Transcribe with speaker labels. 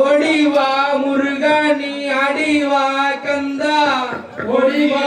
Speaker 1: ஓடிவா முருகா நீ அடிவா கந்தா. ஒடிவா